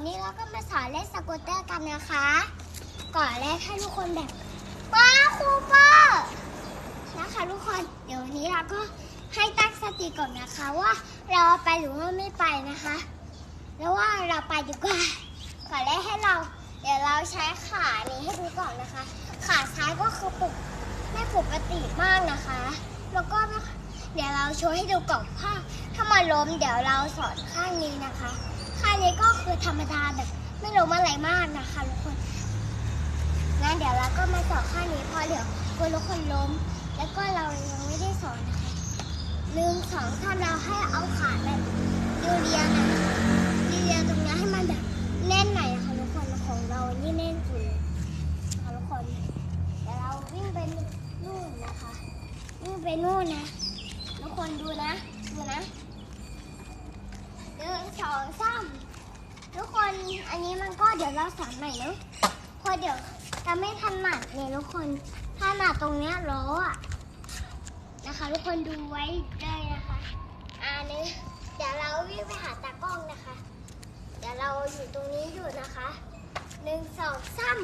วันนี้เราก็มาสอนเล่นสกูตเตอร์กันนะคะ ก่อนแรกให้ทุกคนแบบว้าครูเปอร์นะคะทุกคนเดี๋ยววันนี้เราก็ให้ตั้งสติก่อนนะคะว่าเราไปหรือว่าไม่ไปนะคะ แล้วว่าเราไปดีกว่าก่อนแรกให้เรา เดี๋ยวเราใช้ขานี้ให้ดูก่อนนะคะ ขาซ้ายก็คือปกไม่ปกติมากนะคะ แล้วก็เดี๋ยวเราโชว์ให้ดูก่อนว่าถ้ามาล้มเดี๋ยวเราสอนข้างนี้นะคะ ข้านี้ก็คือธรรมดาแบบไม่ล้มอะไรมากนะคะทุกคนงั้นเดี๋ยวเราก็มาสอนข้านี้พอเดี๋ยวกลัวทุกคนล้ม แล้วก็เรายังไม่ได้สอนนะคะหนึ่งสองสามเราให้เอาขาแบบเรียวๆน่อยนะเรียวๆตรงนี้ให้มันแบบแน่นหน่อยนะคะทุกคนของเรานี่แน่นสุดเลยนะคะทุกคนเดี๋ยวเราวิ่งไปนู่นนะคะวิ่งไปนู่นนะทุกคนดูนะดูนะ หนึ่งสองสามทุกคนอันนี้มันก็เดี๋ยวเราสอนใหม่เนอะเพอเดี๋ยวจะไม่ถนัดเนี่ยทุกคนถ้าหนัดตรงเนี้ยล้ออะนะคะ ทุกคนดูไว้เลยนะคะอันนี้เดี๋ยวเราวิ่งไปหาตากล้องนะคะ เดี๋ยวเราอยู่ตรงนี้อยู่นะคะหนึ่งสองสาม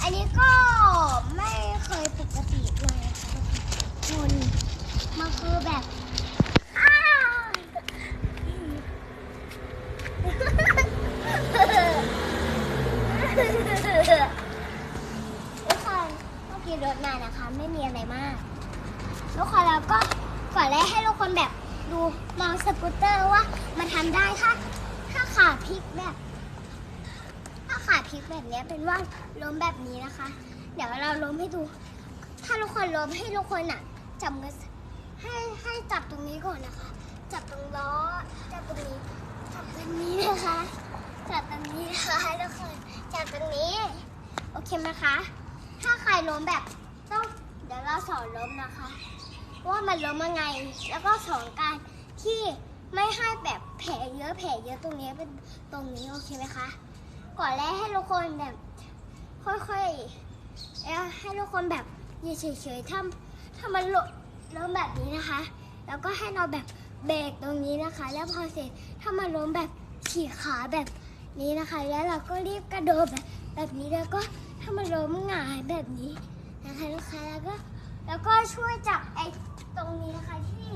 อันนี้ก็ไม่เคยปกติเลยนะคะทุกคนมันคือแบบอ้าว ทุกคนเมื่อกี้รถมานะคะ ไม่มีอะไรมากทุกคนแล้วก็ก่อนแรกให้ทุกคนแบบดูมองสกูตเตอร์ว่ามันทำได้ถ้าถ้าขาพลิกแบบ ถ้าขาพลิกแบบนี้เป็นว่าล้มแบบนี้นะคะ เดี๋ยวเราล้มให้ดู ถ้าทุกคนล้มให้ทุกคนอะจับมือให้ให้จับตรงนี้ก่อนนะคะ จับตรงล้อจับตรงนี้จับตรงนี้นะคะจับตรงนี้นะคะให้ทุกคน เคไหมคะ ถ้าใครล้มแบบต้องเดี๋ยวเราสอนล้มนะคะ ว่ามันล้มยังไง แล้วก็สอนการที่ไม่ให้แบบแผลเยอะแผลเยอะตรงนี้เป็นตรงนี้โอเคไหมคะ ก่อนแรกให้ทุกคนแบบค่อยๆเอ่อให้ทุกคนแบบยืนเฉยๆถ้าถ้ามันหลล้มแบบนี้นะคะ แล้วก็ให้เราแบบเบรกตรงนี้นะคะ แล้วพอเสร็จถ้ามันล้มแบบฉีกขาแบบนี้นะคะ แล้วเราก็รีบกระโดดแบบ แบบนี้แล้วก็ถ้ามันล้มหงายแบบนี้นะคะลูกค้าแล้วก็แล้วก็ช่วยจับไอ้ตรงนี้นะคะที่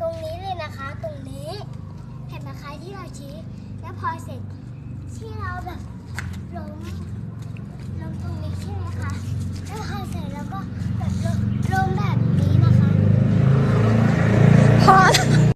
ตรงนี้เลยนะคะ ตรงนี้เห็นไหมคะที่เราชี้แล้วพอเสร็จที่เราแบบล้มล้มตรงนี้ใช่ไหมคะแล้วพอ